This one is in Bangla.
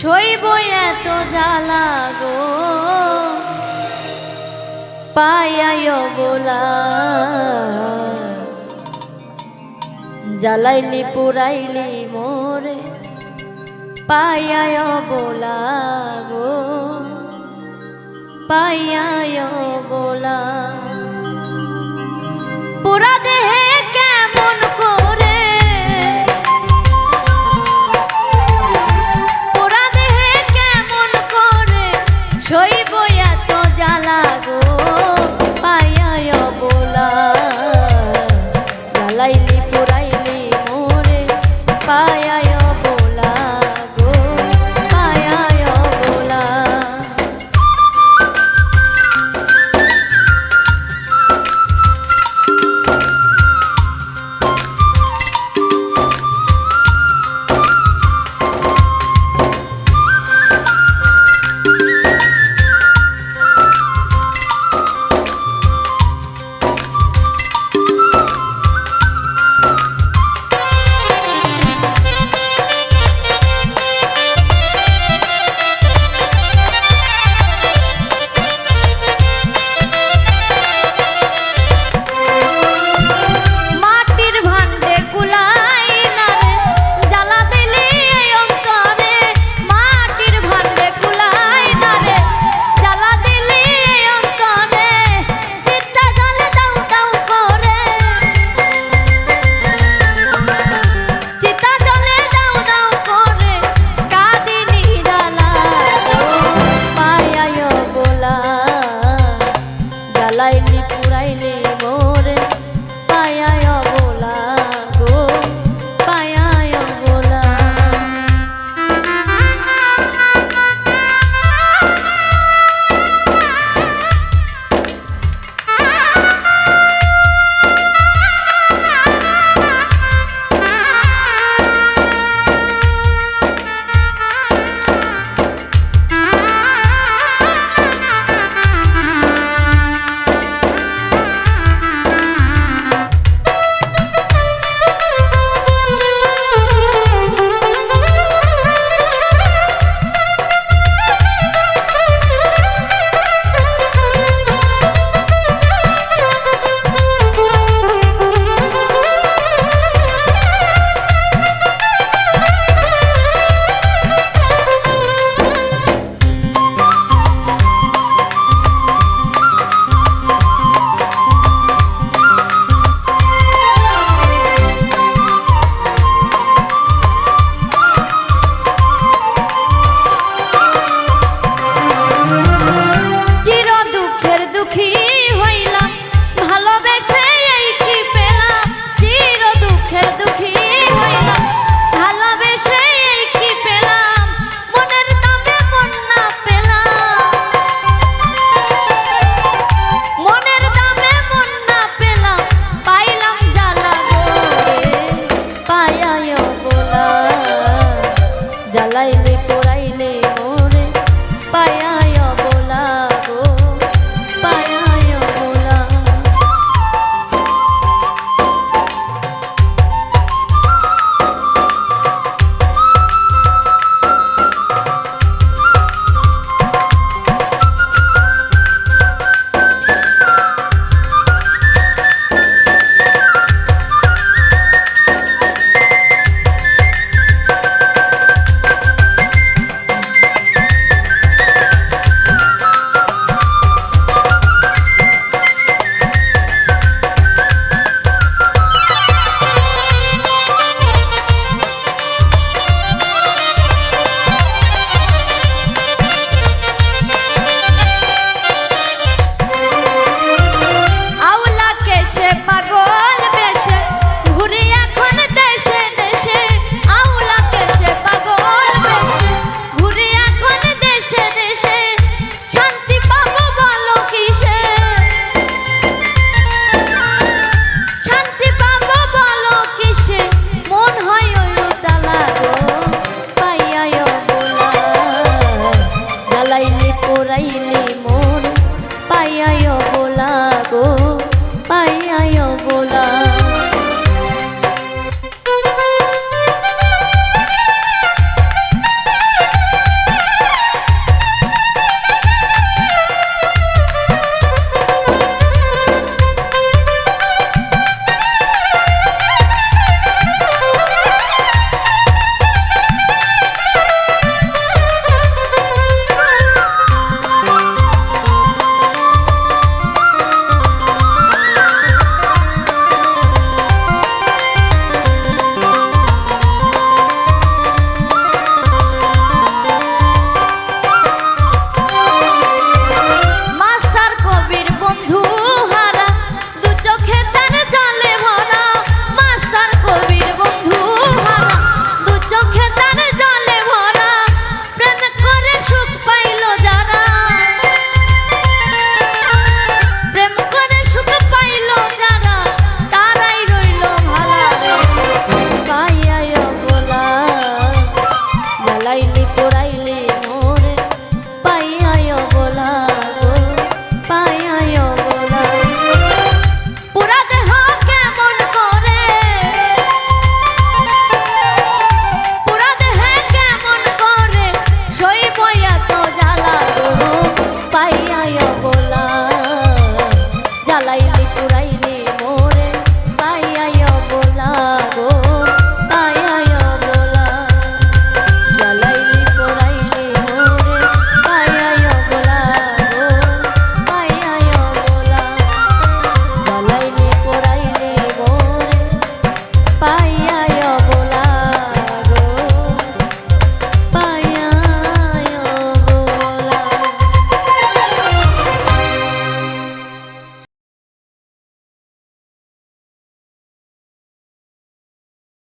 শৈব এত জ্বালা গো। পায়ায় বোলা জ্বালাইলি, পুরাইলি মোরে। পায়ায় বোলা গো। পায়ায় বোলা পুরা দেহে পুরাইলি মোরে পায়া fight.